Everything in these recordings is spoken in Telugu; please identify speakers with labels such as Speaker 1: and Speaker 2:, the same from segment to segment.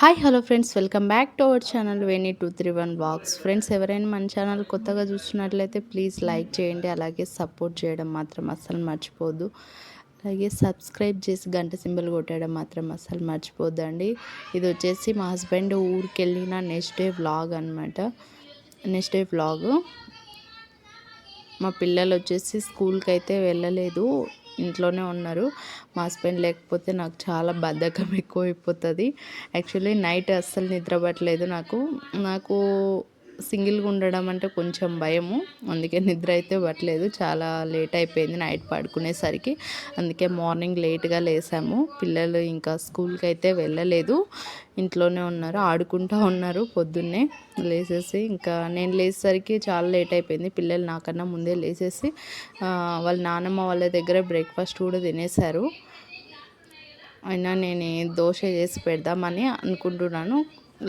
Speaker 1: Hi hello friends welcome back to our channel Veni two three one box friends ఎవరైనా మన ఛానల్ కొత్తగా చూస్తున్నట్లయితే ప్లీజ్ లైక్ చేయండి అలాగే సపోర్ట్ చేయడం మాత్రం అస్సలు మర్చిపోద్దు అలాగే సబ్స్క్రైబ్ చేసి గంట సింబల్ కొట్టడం మాత్రం అస్సలు మర్చిపోద్దండి. ఇది వచ్చేసి మా హస్బెండ్ ఊరికి వెళ్ళిన నెక్స్ట్ డే వ్లాగ్ అనమాట నెక్స్ట్ డే వ్లాగ్ మా పిల్లలు వచ్చేసి స్కూల్కి అయితే వెళ్ళలేదు. ఇంట్లోనే ఉన్నారు. మా హస్బెండ్ లేకపోతే నాకు చాలా బద్ధకం ఎక్కువ అయిపోతుంది యాక్చువల్లీ నైట్ అస్సలు నిద్రపట్టలేదు నాకు. నాకు సింగిల్గా ఉండడం అంటే కొంచెం భయము. అందుకే నిద్ర అయితే పట్టలేదు. చాలా లేట్ అయిపోయింది నైట్ పడుకునేసరికి. అందుకే మార్నింగ్ లేట్గా లేసాము. పిల్లలు ఇంకా స్కూల్కి అయితే వెళ్ళలేదు. ఇంట్లోనే ఉన్నారు ఆడుకుంటూ ఉన్నారు పొద్దున్నే. లేసేసి ఇంకా నేను లేచేసరికి చాలా లేట్ అయిపోయింది. పిల్లలు నాకన్నా ముందే లేచేసి వాళ్ళ నానమ్మ వాళ్ళ దగ్గర బ్రేక్ఫాస్ట్ కూడా తినేశారు. అయినా నేను దోశ చేసి పెడదామని అనుకుంటున్నాను.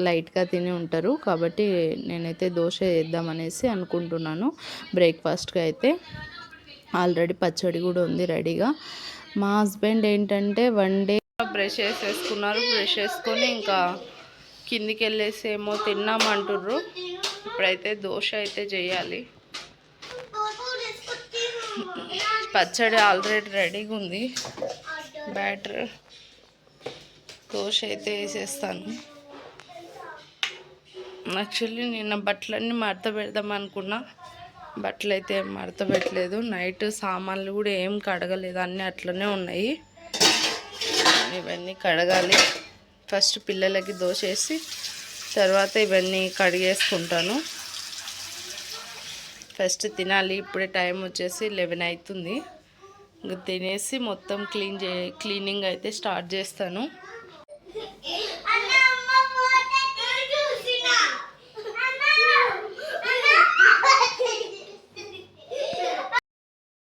Speaker 1: లైట్గా తిని ఉంటారు. కాబట్టి నేనైతే దోశ చేద్దామనేసి అనుకుంటున్నాను. బ్రేక్ఫాస్ట్కి అయితే ఆల్రెడీ పచ్చడి కూడా ఉంది రెడీగా. మా హస్బెండ్ ఏంటంటే వన్ డే బ్రష్ వేసేసుకున్నారు బ్రష్ వేసుకొని ఇంకా కిందికి వెళ్ళేసి ఏమో తిన్నామంటుర్రు. ఇప్పుడైతే దోశ అయితే చేయాలి. పచ్చడి ఆల్రెడీ రెడీగా ఉంది. బ్యాటర్ దోశ అయితే వేసేస్తాను. యాక్చువల్లీ నిన్న బట్టలన్నీ మడత పెడదాం అనుకున్నా. బట్టలు అయితే మడత పెట్టలేదు నైట్ సామాన్లు కూడా ఏం కడగలేదు. అన్నీ అట్లనే ఉన్నాయి. ఇవన్నీ కడగాలి. ఫస్ట్ పిల్లలకి దోసేసి తర్వాత ఇవన్నీ కడిగేసుకుంటాను. ఫస్ట్ తినాలి. ఇప్పుడే టైం వచ్చేసి లెవెన్ అవుతుంది ఇంక తినేసి మొత్తం క్లీన్ చే క్లీనింగ్ అయితే స్టార్ట్ చేస్తాను.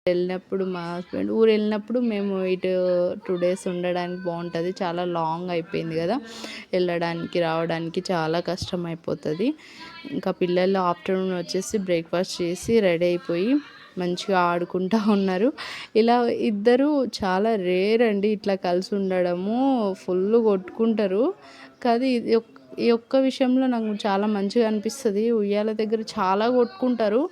Speaker 1: వెళ్ళినప్పుడు మా హస్బెండ్ ఊరు వెళ్ళినప్పుడు మేము ఇటు టూ డేస్ ఉండడానికి బాగుంటుంది. చాలా లాంగ్ అయిపోయింది కదా. వెళ్ళడానికి రావడానికి చాలా కష్టం అయిపోతుంది. ఇంకా పిల్లలు ఆఫ్టర్నూన్ వచ్చేసి బ్రేక్ఫాస్ట్ చేసి రెడీ అయిపోయి మంచిగా ఆడుకుంటూ ఉన్నారు. ఇలా ఇద్దరు చాలా రేర్ అండి ఇట్లా కలిసి ఉండడము. ఫుల్ కొట్టుకుంటారు. కానీ ఇది ఈ ఒక్క విషయంలో నాకు చాలా మంచిగా అనిపిస్తుంది. ఉయ్యాల దగ్గర చాలా కొట్టుకుంటారు.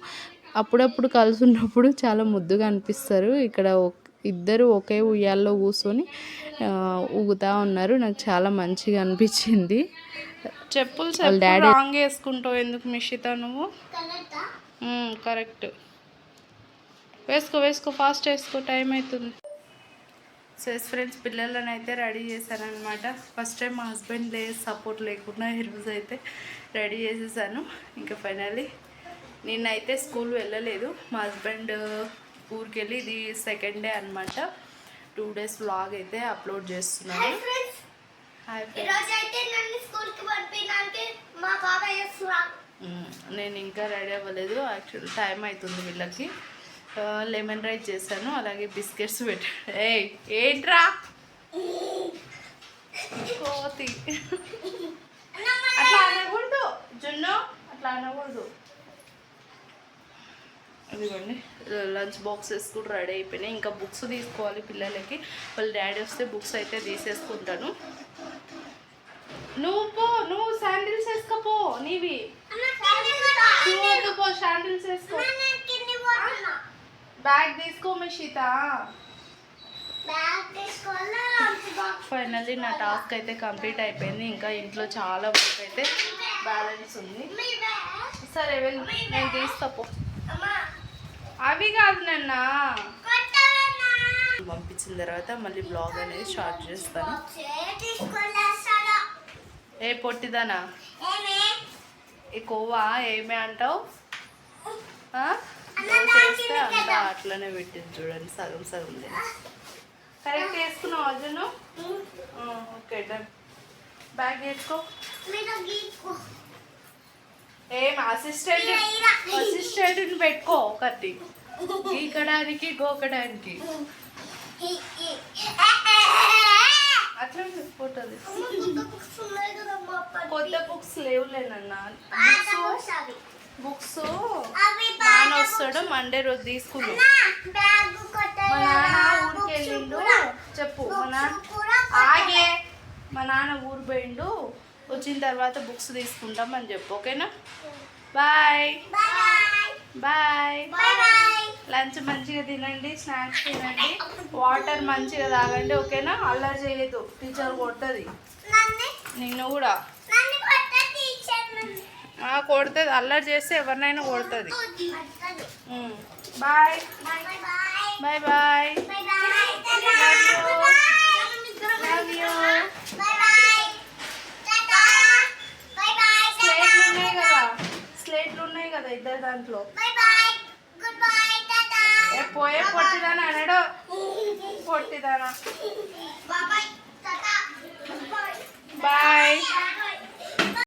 Speaker 1: అప్పుడప్పుడు కలిసి ఉన్నప్పుడు చాలా ముద్దుగా అనిపిస్తారు. ఇక్కడ ఇద్దరు ఒకే ఉయ్యాల్లో కూర్చొని ఊగుతూ ఉన్నారు. నాకు చాలా మంచిగా అనిపించింది. చెప్పులు డాడీ రాంగ్ వేసుకుంటావు ఎందుకు మిషిత నువ్వు? కరెక్ట్? వేసుకో వేసుకో ఫాస్ట్ వేసుకో టైం అవుతుంది సెస్ ఫ్రెండ్స్ పిల్లలను అయితే రెడీ చేశానమాట ఫస్ట్ టైం మా హస్బెండ్ లే సపోర్ట్ లేకుండా ఈరోజు అయితే రెడీ చేసేసాను. ఇంకా ఫైనల్లీ నిన్నైతే స్కూల్ వెళ్ళలేదు. మా హస్బెండ్ ఊరికి వెళ్ళి ఇది సెకండ్ డే అనమాట టూ డేస్ వ్లాగ్ అయితే అప్లోడ్ చేస్తున్నాను నేను ఇంకా రెడీ అవ్వలేదు. యాక్చువల్ టైం అవుతుంది వీళ్ళకి. లెమన్ రైస్ చేశాను. అలాగే బిస్కెట్స్ పెట్టాను ఏ ఏంట్రా? కోతి. అట్లా అనకూడదు. జున్ను అట్లా అనకూడదు. ఇదిగోండి లంచ్ బాక్సెస్ కూడా రెడీ అయిపోయినాయి. ఇంకా బుక్స్ తీసుకోవాలి పిల్లలకి. వాళ్ళ డాడీ వస్తే బుక్స్ అయితే తీసేసుకుంటాను. నువ్వు పో నువ్వు శాండిల్స్ వేసుకోపో నీవి. నువ్వు పో శాండిల్స్ వేసుకో. బ్యాగ్ తీసుకో మిషిత ఫైనల్లీ నా టాస్క్ అయితే కంప్లీట్ అయిపోయింది. ఇంకా ఇంట్లో చాలా వర్క్ అయితే బ్యాలెన్స్ ఉంది. సరే వెళ్ళి. నేను తీసుకోపో అవి కాదు నాన్న. పంపించిన తర్వాత మళ్ళీ బ్లాగ్ అనేది స్టార్ట్ చేస్తాను. ఏ పొట్టిదానా? ఈ కొవ్వా ఏమే అంటావు? చేస్తే అంతా అట్లనే పెట్టింది చూడండి సగం సగం కరెక్ట్ వేసుకున్నావు అర్జును? ఓకే డన్ బ్యాగ్ వేసుకో. ఏం అసిస్టెంట్ అసిస్టెంట్ పెట్టుకో ఒకటి. గీకడానికి గోకడానికి. అట్లా పోతుంది. కొత్త బుక్స్ లేవులేనన్నా బుక్స్ నాన్న వస్తాడు మండే రోజు తీసుకున్నాం మా నాన్న ఊరికి వెళ్ళిండు. చెప్పు మా నాన్న ఆగే. మా నాన్న ఊరు పోయిండు.
Speaker 2: వచ్చిన తర్వాత బుక్స్ తీసుకుంటాం అని చెప్పు ఓకేనా? బాయ్. బాయ్. లంచ్ మంచిగా తినండి స్నాక్స్ తినండి వాటర్ మంచిగా తాగండి ఓకేనా? అల్లరి చేయదు టీచర్ కొడుతుంది నిన్ను కూడా. కొడుతుంది అల్లరి చేస్తే ఎవరినైనా కొడుతుంది. Bye. Bye bye love you స్లేట్లు ఉన్నాయి కదా స్లేట్లు ఉన్నాయి కదా ఇద్దరు దాంట్లో ఏ పోయే పొట్టిదానా అనడు పొట్టిదానా